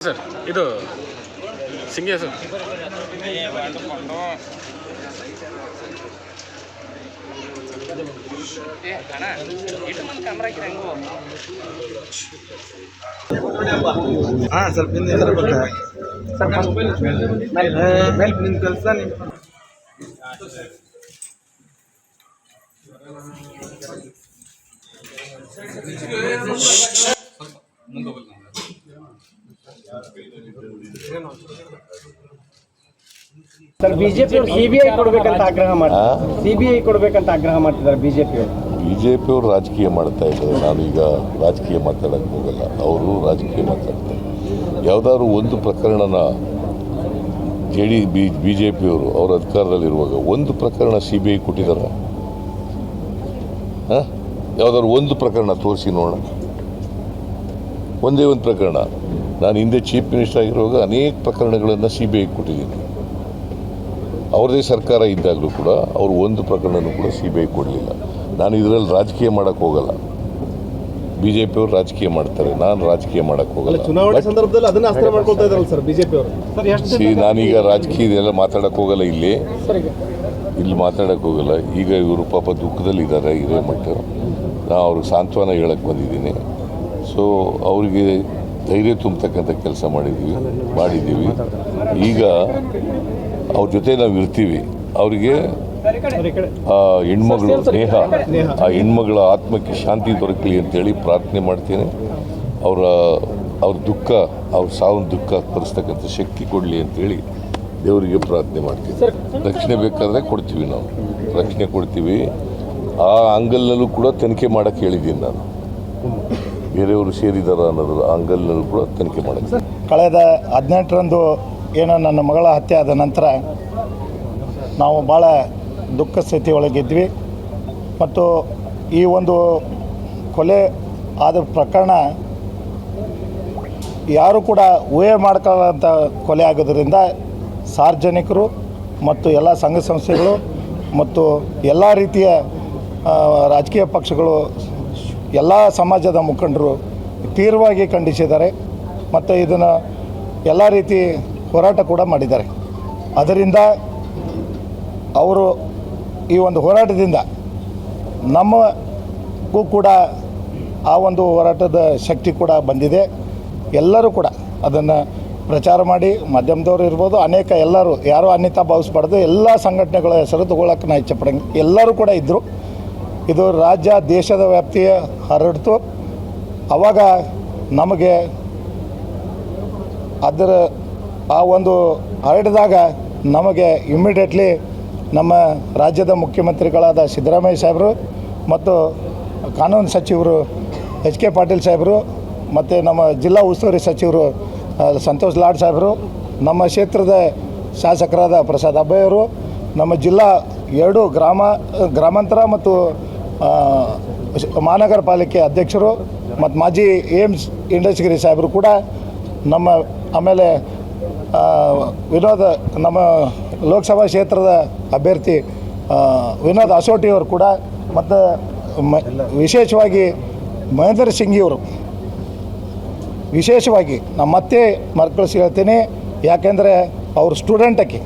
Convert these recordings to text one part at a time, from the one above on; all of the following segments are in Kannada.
ಸರ್ ಇದು ಸಿಂಗೆ ಸರ್. ಹಾಂ ಸ್ವಲ್ಪ ಹಿಂದೆ ತರಬೇಕಾ ಮೇಲೆ ನಿಂದು ಕೆಲಸ ನೀವು ಸರ್ ಬಿಜೆಪಿ ಅವರು ಸಿಬಿಐ ಕೊಡ್ಬೇಕಂತ ಆಗ್ರಹ ಮಾಡ್ತಾರೆ ಸಿಬಿಐ ಕೊಡ್ಬೇಕಂತ ಆಗ್ರಹ ಮಾಡ್ತಿದ್ದಾರೆ ರಾಜಕೀಯ ಮಾಡ್ತಾ ಇದ್ದಾರೆ. ಈಗ ರಾಜಕೀಯ ಮಾತಾಡಕ್ ಹೋಗಲ್ಲ. ಅವರು ರಾಜಕೀಯ ಮಾತಾಡ್ತಾರೆ. ಯಾವುದಾದ್ರು ಒಂದು ಪ್ರಕರಣನ J D B B J ಪಿಯವರು ಅವ್ರ ಅಧಿಕಾರದಲ್ಲಿರುವಾಗ ಒಂದು ಪ್ರಕರಣ ಸಿ ಬಿ ಐ ಕೊಟ್ಟಿದ್ದಾರೆ? ಹಾಂ? ಯಾವುದಾದ್ರು ಒಂದು ಪ್ರಕರಣ ತೋರಿಸಿ ನೋಡೋಣ. ಒಂದೇ ಒಂದು ಪ್ರಕರಣ. ನಾನು ಹಿಂದೆ ಚೀಫ್ ಮಿನಿಸ್ಟರ್ ಆಗಿರುವಾಗ ಅನೇಕ ಪ್ರಕರಣಗಳನ್ನು ಸಿ ಬಿ ಐ ಕೊಟ್ಟಿದ್ದೀನಿ. ಅವ್ರದ್ದೇ ಸರ್ಕಾರ ಇದ್ದಾಗಲೂ ಕೂಡ ಅವರು ಒಂದು ಪ್ರಕರಣನೂ ಕೂಡ ಸಿ ಬಿ ಐ ಕೊಡಲಿಲ್ಲ. ನಾನು ಇದರಲ್ಲಿ ರಾಜಕೀಯ ಮಾಡೋಕ್ಕೆ ಹೋಗಲ್ಲ. ಬಿ ಜೆ ಪಿಯವರು ರಾಜಕೀಯ ಮಾಡ್ತಾರೆ. ನಾನು ರಾಜಕೀಯ ಮಾಡೋಕ್ಕೆ ಹೋಗಲ್ಲ. ಚುನಾವಣೆ But ಸಂದರ್ಭದಲ್ಲಿ ಅದನ್ನ ಅಸ್ತ್ರ ಮಾಡ್ಕೊಳ್ತಾ ಇದಾರಲ್ಲ ಸರ್ ಬಿಜೆಪಿ ಅವರು? ಸರ್ ಎಷ್ಟು ಸಿ ನಾನೀಗ ರಾಜಕೀಯದೆಲ್ಲ ಮಾತಾಡಕ್ಕೆ ಹೋಗಲ್ಲ ಇಲ್ಲಿ. ಇಲ್ಲಿ ಮಾತಾಡಕ್ಕೆ ಹೋಗಲ್ಲ. ಈಗ ಇವರು ಪಾಪ ದುಃಖದಲ್ಲಿದ್ದಾರೆ ಹಿರೇಮಠ. ನಾನು ಅವ್ರಿಗೆ ಸಾಂತ್ವನ ಹೇಳಕ್ಕೆ ಬಂದಿದ್ದೀನಿ. ಸೊ ಅವರಿಗೆ ಧೈರ್ಯ ತುಂಬತಕ್ಕಂಥ ಕೆಲಸ ಮಾಡಿದ್ದೀವಿ ಮಾಡಿದ್ದೀವಿ. ಈಗ ಅವ್ರ ಜೊತೆ ನಾವು ಇರ್ತೀವಿ. ಅವರಿಗೆ ಆ ಹೆಣ್ಮಗಳು ಸ್ನೇಹ, ಆ ಹೆಣ್ಮಗಳ ಆತ್ಮಕ್ಕೆ ಶಾಂತಿ ದೊರಕಲಿ ಅಂತೇಳಿ ಪ್ರಾರ್ಥನೆ ಮಾಡ್ತೇನೆ. ಅವರ, ಅವ್ರ ದುಃಖ, ಅವ್ರ ಸಾವಿನ ದುಃಖ ಪರಿಸ್ತಕ್ಕಂಥ ಶಕ್ತಿ ಕೊಡಲಿ ಅಂತೇಳಿ ದೇವರಿಗೆ ಪ್ರಾರ್ಥನೆ ಮಾಡ್ತೀವಿ ರಕ್ಷಣೆ ಬೇಕಾದರೆ ಕೊಡ್ತೀವಿ ನಾವು. ರಕ್ಷಣೆ ಕೊಡ್ತೀವಿ. ಆ ಅಂಗಲ್ನಲ್ಲೂ ಕೂಡ ತನಿಖೆ ಮಾಡೋಕ್ಕೆ ಹೇಳಿದ್ದೀನಿ ನಾನು. ಬೇರೆಯವರು ಸೇರಿದಾರ ಅನ್ನೋದು ಅಂಗಲ್ನಲ್ಲೂ ಕೂಡ ತನಿಖೆ ಮಾಡೋಕ್ಕೆ ಕಳೆದ ಹದಿನೆಂಟರಂದು ಏನೋ ನನ್ನ ಮಗಳ ಹತ್ಯೆ ಆದ ನಂತರ ನಾವು ಭಾಳ ದುಃಖ ಸ್ಥಿತಿ ಒಳಗಿದ್ವಿ. ಮತ್ತು ಈ ಒಂದು ಕೊಲೆ ಆದ ಪ್ರಕರಣ ಯಾರು ಕೂಡ ಊಹೆ ಮಾಡ್ಕೊಳ್ಳೋಂಥ ಕೊಲೆ ಆಗೋದ್ರಿಂದ ಸಾರ್ವಜನಿಕರು ಮತ್ತು ಎಲ್ಲ ಸಂಘ ಸಂಸ್ಥೆಗಳು ಮತ್ತು ಎಲ್ಲ ರೀತಿಯ ರಾಜಕೀಯ ಪಕ್ಷಗಳು ಎಲ್ಲ ಸಮಾಜದ ಮುಖಂಡರು ತೀವ್ರವಾಗಿ ಖಂಡಿಸಿದ್ದಾರೆ ಮತ್ತು ಇದನ್ನು ಎಲ್ಲ ರೀತಿ ಹೋರಾಟ ಕೂಡ ಮಾಡಿದ್ದಾರೆ. ಅದರಿಂದ ಅವರು ಈ ಒಂದು ಹೋರಾಟದಿಂದ ನಮಗೂ ಕೂಡ ಆ ಒಂದು ಹೋರಾಟದ ಶಕ್ತಿ ಕೂಡ ಬಂದಿದೆ. ಎಲ್ಲರೂ ಕೂಡ ಅದನ್ನು ಪ್ರಚಾರ ಮಾಡಿ ಮಾಧ್ಯಮದವರು ಇರ್ಬೋದು, ಅನೇಕ ಎಲ್ಲರೂ, ಯಾರೂ ಅನ್ಯತಾ ಭಾವಿಸ್ಬಾರ್ದು ಎಲ್ಲ ಸಂಘಟನೆಗಳ ಹೆಸರು ತಗೊಳ್ಳೋಕೆ ನಾ ಇಚ್ಛೆಪಡಂಗೆ ಎಲ್ಲರೂ ಕೂಡ ಇದ್ದರು ಇದು ರಾಜ್ಯ, ದೇಶದ ವ್ಯಾಪ್ತಿಯ ಹರಡ್ತು. ಆವಾಗ ನಮಗೆ ಅದರ ಆ ಒಂದು ಹರಡಿದಾಗ ನಮಗೆ ಇಮ್ಮಿಡಿಯೇಟ್ಲಿ ನಮ್ಮ ರಾಜ್ಯದ ಮುಖ್ಯಮಂತ್ರಿಗಳಾದ ಸಿದ್ದರಾಮಯ್ಯ ಸಾಹೇಬರು ಮತ್ತು ಕಾನೂನು ಸಚಿವರು ಎಚ್ ಕೆ ಪಾಟೀಲ್ ಸಾಹೇಬರು ಮತ್ತು ನಮ್ಮ ಜಿಲ್ಲಾ ಉಸ್ತುವಾರಿ ಸಚಿವರು ಸಂತೋಷ್ ಲಾಡ್ ಸಾಹೇಬರು, ನಮ್ಮ ಕ್ಷೇತ್ರದ ಶಾಸಕರಾದ ಪ್ರಸಾದ್ ಅಬ್ಬಯ್ಯವರು, ನಮ್ಮ ಜಿಲ್ಲಾ ಎರಡು ಗ್ರಾಮ, ಗ್ರಾಮಾಂತರ ಮತ್ತು ಮಹಾನಗರ ಪಾಲಿಕೆ ಅಧ್ಯಕ್ಷರು ಮತ್ತು ಮಾಜಿ ಏಮ್ಸ್ ಇಂಡಸ್ಟ್ರಿ ಸಾಹೇಬರು ಕೂಡ ನಮ್ಮ ಆಮೇಲೆ ವಿನೋದ ನಮ್ಮ ಲೋಕಸಭಾ ಕ್ಷೇತ್ರದ ಅಭ್ಯರ್ಥಿ ವಿನೋದ್ ಅಸೋಟಿಯವರು ಕೂಡ ಮತ್ತು ವಿಶೇಷವಾಗಿ ಮಹೇಂದ್ರ ಸಿಂಗಿಯವರು. ವಿಶೇಷವಾಗಿ ನಮ್ಮ ಮತ್ತೆ ಮರ್ಕಳಿಸಿ ಹೇಳ್ತೀನಿ, ಯಾಕೆಂದರೆ ಅವರು ಸ್ಟೂಡೆಂಟ್ ಆಕಿ.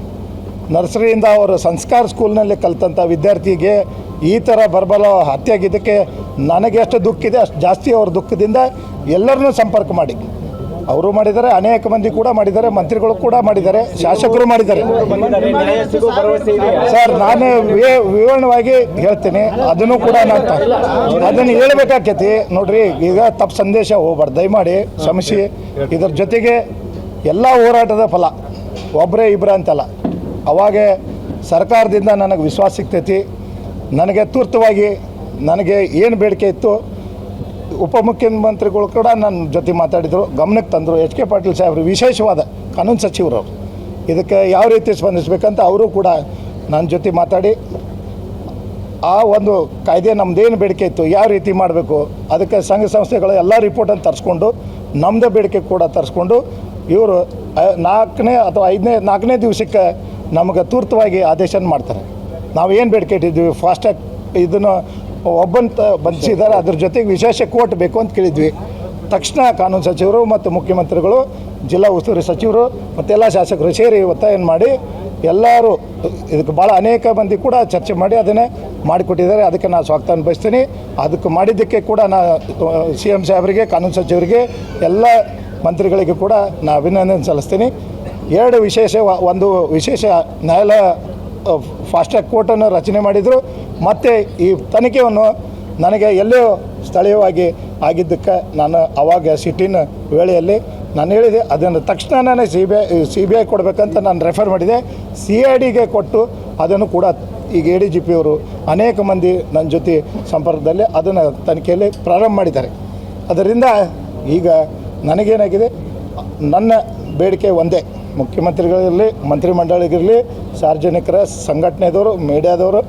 ನರ್ಸರಿಯಿಂದ ಅವರು ಸಂಸ್ಕಾರ ಸ್ಕೂಲ್ನಲ್ಲಿ ಕಲಿತಂಥ ವಿದ್ಯಾರ್ಥಿಗೆ ಈ ಥರ ಬರ್ಬಲ ಹತ್ಯೆ ಆಗಿದ್ದಕ್ಕೆ ನನಗೆ ಎಷ್ಟು ದುಃಖ ಇದೆ, ಅಷ್ಟು ಜಾಸ್ತಿ ಅವ್ರ ದುಃಖದಿಂದ ಎಲ್ಲರನ್ನೂ ಸಂಪರ್ಕ ಮಾಡಿ. ಅವರು ಮಾಡಿದ್ದಾರೆ, ಅನೇಕ ಮಂದಿ ಕೂಡ ಮಾಡಿದ್ದಾರೆ, ಮಂತ್ರಿಗಳು ಕೂಡ ಮಾಡಿದ್ದಾರೆ, ಶಾಸಕರು ಮಾಡಿದ್ದಾರೆ. ಸರ್, ನಾನು ವಿವರಣವಾಗಿ ಹೇಳ್ತೀನಿ, ಅದನ್ನು ಕೂಡ ನಾನು ಅದನ್ನು ಹೇಳ್ಬೇಕಾಕೈತಿ ನೋಡ್ರಿ, ಈಗ ತಪ್ಪು ಸಂದೇಶ ಹೋಗ್ಬಾರ್ದು. ದಯಮಾಡಿ ಕ್ಷಮಿಸಿ. ಇದರ ಜೊತೆಗೆ ಎಲ್ಲ ಹೋರಾಟದ ಫಲ ಒಬ್ಬರೇ ಇಬ್ಬರ ಅಂತಲ್ಲ. ಅವಾಗ ಸರ್ಕಾರದಿಂದ ನನಗೆ ವಿಶ್ವಾಸ ಸಿಗ್ತೈತಿ. ನನಗೆ ತುರ್ತವಾಗಿ ನನಗೆ ಏನು ಬೇಡಿಕೆ ಇತ್ತು ಉಪಮುಖ್ಯಮಂತ್ರಿಗಳು ಕೂಡ ನನ್ನ ಜೊತೆ ಮಾತಾಡಿದರು. ಗಮನಕ್ಕೆ ತಂದರು. ಎಚ್ ಕೆ ಪಾಟೀಲ್ ಸಾಹೇಬರು ವಿಶೇಷವಾದ ಕಾನೂನು ಸಚಿವರು. ಅವರು ಇದಕ್ಕೆ ಯಾವ ರೀತಿ ಸ್ಪಂದಿಸಬೇಕಂತ ಅವರು ಕೂಡ ನನ್ನ ಜೊತೆ ಮಾತಾಡಿ, ಆ ಒಂದು ಕಾಯ್ದೆ ನಮ್ಮದೇನು ಬೇಡಿಕೆ ಇತ್ತು, ಯಾವ ರೀತಿ ಮಾಡಬೇಕು, ಅದಕ್ಕೆ ಸಂಘ ಸಂಸ್ಥೆಗಳು ಎಲ್ಲ ರಿಪೋರ್ಟನ್ನು ತರಿಸ್ಕೊಂಡು ನಮ್ಮದೇ ಬೇಡಿಕೆ ಕೂಡ ತರಿಸ್ಕೊಂಡು, ಇವರು ನಾಲ್ಕನೇ ಅಥವಾ ಐದನೇ, ನಾಲ್ಕನೇ ದಿವಸಕ್ಕೆ ನಮಗೆ ತೂರ್ತವಾಗಿ ಆದೇಶನ ಮಾಡ್ತಾರೆ. ನಾವು ಏನು ಬೇಡಿಕೆ ಇಟ್ಟಿದ್ವಿ ಫಾಸ್ಟ್ಯಾಗ್ ಇದನ್ನು ಒಬ್ಬಂತ ಬಂಧಿಸಿದ್ದಾರೆ ಅದ್ರ ಜೊತೆಗೆ ವಿಶೇಷ ಕೋರ್ಟ್ ಬೇಕು ಅಂತ ಕೇಳಿದ್ವಿ. ತಕ್ಷಣ ಕಾನೂನು ಸಚಿವರು ಮತ್ತು ಮುಖ್ಯಮಂತ್ರಿಗಳು, ಜಿಲ್ಲಾ ಉಸ್ತುವಾರಿ ಸಚಿವರು ಮತ್ತೆಲ್ಲ ಶಾಸಕರು ಸೇರಿ ಒತ್ತಾಯ ಮಾಡಿ ಎಲ್ಲರೂ ಇದಕ್ಕೆ ಭಾಳ ಅನೇಕ ಮಂದಿ ಕೂಡ ಚರ್ಚೆ ಮಾಡಿ ಅದನ್ನೇ ಮಾಡಿಕೊಟ್ಟಿದ್ದಾರೆ. ಅದಕ್ಕೆ ನಾನು ಸ್ವಾಗತ ಅನುಭವಿಸ್ತೀನಿ. ಅದಕ್ಕೆ ಮಾಡಿದ್ದಕ್ಕೆ ಕೂಡ ನಾ ಸಿ ಎಂ ಸಾಹೇಬರಿಗೆ, ಕಾನೂನು ಸಚಿವರಿಗೆ, ಎಲ್ಲ ಮಂತ್ರಿಗಳಿಗೆ ಕೂಡ ನಾನು ಅಭಿನಂದನೆ ಸಲ್ಲಿಸ್ತೀನಿ. ಎರಡು ವಿಶೇಷ ಒಂದು ವಿಶೇಷ ನ್ಯಾಯಾಲಯ ಫಾಸ್ಟ್ ಟ್ರ್ಯಾಕ್ ಕೋರ್ಟನ್ನು ರಚನೆ ಮಾಡಿದರು. ಮತ್ತು ಈ ತನಿಖೆಯನ್ನು ನನಗೆ ಎಲ್ಲೋ ಸ್ಥಳೀಯವಾಗಿ ಆಗಿದ್ದಕ್ಕೆ ನಾನು ಅವಾಗ ಸಿಟ್ಟಿನ ವೇಳೆಯಲ್ಲಿ ನಾನು ಹೇಳಿದೆ, ಅದನ್ನು ತಕ್ಷಣ ನಾನು C B I C B I ಕೊಡಬೇಕಂತ ನಾನು ರೆಫರ್ ಮಾಡಿದೆ. ಸಿ ಐ ಡಿಗೆ ಕೊಟ್ಟು ಅದನ್ನು ಕೂಡ ಈಗ ಎ ಡಿ ಜಿ ಪಿಯವರು ಅನೇಕ ಮಂದಿ ನನ್ನ ಜೊತೆ ಸಂಪರ್ಕದಲ್ಲಿ ಅದನ್ನು ತನಿಖೆಯಲ್ಲಿ ಪ್ರಾರಂಭ ಮಾಡಿದ್ದಾರೆ. ಅದರಿಂದ ಈಗ ನನಗೇನಾಗಿದೆ, ನನ್ನ ಬೇಡಿಕೆ ಒಂದೇ. ಮುಖ್ಯಮಂತ್ರಿಗಳಿರಲಿ, ಮಂತ್ರಿಮಂಡಳಿಗಿರಲಿ, ಸಾರ್ವಜನಿಕರ ಸಂಘಟನೆದವರು, ಮೀಡಿಯಾದವರು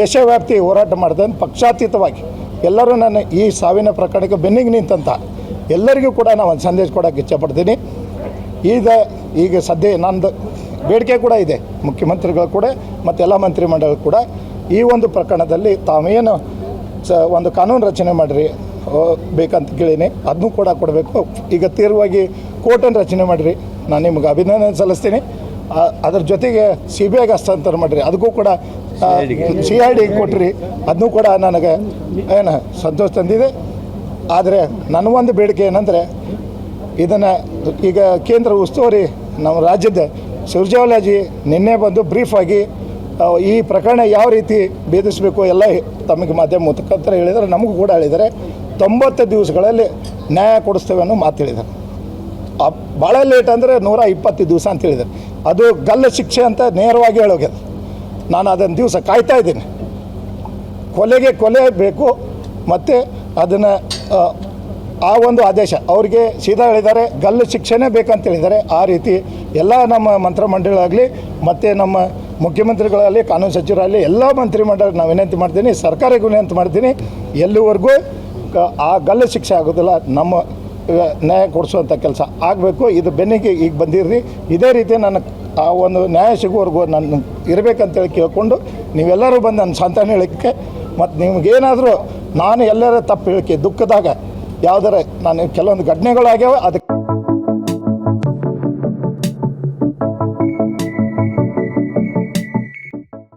ದೇಶವ್ಯಾಪ್ತಿ ಹೋರಾಟ ಮಾಡಿದ ಪಕ್ಷಾತೀತವಾಗಿ ಎಲ್ಲರೂ ನನ್ನ ಈ ಸಾವಿನ ಪ್ರಕರಣಕ್ಕೆ ಬೆನ್ನಿಗೆ ನಿಂತಂತ ಎಲ್ಲರಿಗೂ ಕೂಡ ನಾನು ಒಂದು ಸಂದೇಶ ಕೊಡೋಕ್ಕೆ ಇಚ್ಛಪಡ್ತೀನಿ. ಈಗ ಈಗ ಸದ್ಯ ನಂದು ಬೇಡಿಕೆ ಕೂಡ ಇದೆ, ಮುಖ್ಯಮಂತ್ರಿಗಳು ಕೂಡ ಮತ್ತು ಎಲ್ಲ ಮಂತ್ರಿಮಂಡಲ ಕೂಡ ಈ ಒಂದು ಪ್ರಕರಣದಲ್ಲಿ ತಾವೇನು ಸ, ಒಂದು ಕಾನೂನು ರಚನೆ ಮಾಡಿರಿ ಬೇಕಂತ ಕೇಳೀನಿ. ಅದನ್ನೂ ಕೂಡ ಕೊಡಬೇಕು. ಈಗ ತೀವ್ರವಾಗಿ ಕೋರ್ಟನ್ನು ರಚನೆ ಮಾಡಿರಿ. ನಾನು ನಿಮ್ಗೆ ಅಭಿನಂದನೆ ಸಲ್ಲಿಸ್ತೀನಿ. ಅದ್ರ ಜೊತೆಗೆ ಸಿ ಬಿ ಐಗೆ ಹಸ್ತಾಂತರ ಮಾಡಿರಿ. ಅದಕ್ಕೂ ಕೂಡ ಸಿ ಐ ಡಿಗೆ ಕೊಟ್ಟಿರಿ ಅದನ್ನೂ ಕೂಡ ನನಗೆ ಏನು ಸಂತೋಷ ತಂದಿದೆ. ಆದರೆ ನನ್ನ ಒಂದು ಬೇಡಿಕೆ ಏನಂದರೆ, ಇದನ್ನು ಈಗ ಕೇಂದ್ರ ಉಸ್ತುವಾರಿ ನಮ್ಮ ರಾಜ್ಯದ ಸುರ್ಜೇವಾಲಾಜಿ ನಿನ್ನೆ ಬಂದು ಬ್ರೀಫಾಗಿ ಆಗಿ ಈ ಪ್ರಕರಣ ಯಾವ ರೀತಿ ಭೇದಿಸಬೇಕು ಎಲ್ಲ ತಮಗೆ ಮಾಧ್ಯಮ ಮುಖಾಂತರ ಹೇಳಿದರೆ ನಮಗೂ ಕೂಡ ಹೇಳಿದ್ದಾರೆ. ತೊಂಬತ್ತು ದಿವಸಗಳಲ್ಲಿ ನ್ಯಾಯ ಕೊಡಿಸ್ತೇವೆ ಅನ್ನೋ ಮಾತು ಹೇಳಿದ್ದಾರೆ. ಭಾಳ ಲೇಟ್ ಅಂದರೆ ನೂರ ಇಪ್ಪತ್ತು ದಿವಸ ಅಂತ ಹೇಳಿದ್ದಾರೆ. ಅದು ಗಲ್ಲ ಶಿಕ್ಷೆ ಅಂತ ನೇರವಾಗಿ ಹೇಳೋಗ್ಯದ ನಾನು ಅದನ್ನು ದಿವಸ ಕಾಯ್ತಾ ಇದ್ದೀನಿ. ಕೊಲೆಗೆ ಕೊಲೆ ಬೇಕು, ಮತ್ತು ಅದನ್ನು, ಆ ಒಂದು ಆದೇಶ. ಅವರಿಗೆ ಸೀದಾ ಹೇಳಿದ್ದಾರೆ, ಗಲ್ಲು ಶಿಕ್ಷೆನೇ ಬೇಕಂತ ಹೇಳಿದ್ದಾರೆ. ಆ ರೀತಿ ಎಲ್ಲ ನಮ್ಮ ಮಂತ್ರಿಮಂಡಳಾಗಲಿ ಮತ್ತು ನಮ್ಮ ಮುಖ್ಯಮಂತ್ರಿಗಳಾಗಲಿ, ಕಾನೂನು ಸಚಿವರಾಗಲಿ, ಎಲ್ಲ ಮಂತ್ರಿಮಂಡಲ ನಾವು ವಿನಂತಿ ಮಾಡ್ತೀನಿ ಸರ್ಕಾರಕ್ಕೆ ವಿನಂತಿ ಮಾಡ್ತೀನಿ. ಎಲ್ಲಿವರೆಗೂ ಆ ಗಲ್ಲು ಶಿಕ್ಷೆ ಆಗೋದಿಲ್ಲ. ನಮ್ಮ ನ್ಯಾಯ ಕೊಡಿಸುವಂಥ ಕೆಲಸ ಆಗಬೇಕು. ಇದು ಬೆನ್ನಿಗೆ ಈಗ ಬಂದಿರ್ರಿ. ಇದೇ ರೀತಿ ನನ್ನ ಆ ಒಂದು ನ್ಯಾಯ ಸಿಗುವವರೆಗೂ ನಾನು ಇರಬೇಕಂತೇಳಿ ಕೇಳಿಕೊಂಡು ನೀವೆಲ್ಲರೂ ಬಂದು ನನ್ನ ಸಂತಾನ ಹೇಳಿಕೆ ಮತ್ತು ನಿಮಗೇನಾದರೂ ನಾನು ಎಲ್ಲರ ತಪ್ಪು ಹೇಳಿಕೆ, ದುಃಖದಾಗ ಯಾವ್ದಾರ ನಾನು ಕೆಲವೊಂದು ಘಟನೆಗಳಾಗ್ಯಾವ, ಅದಕ್ಕೆ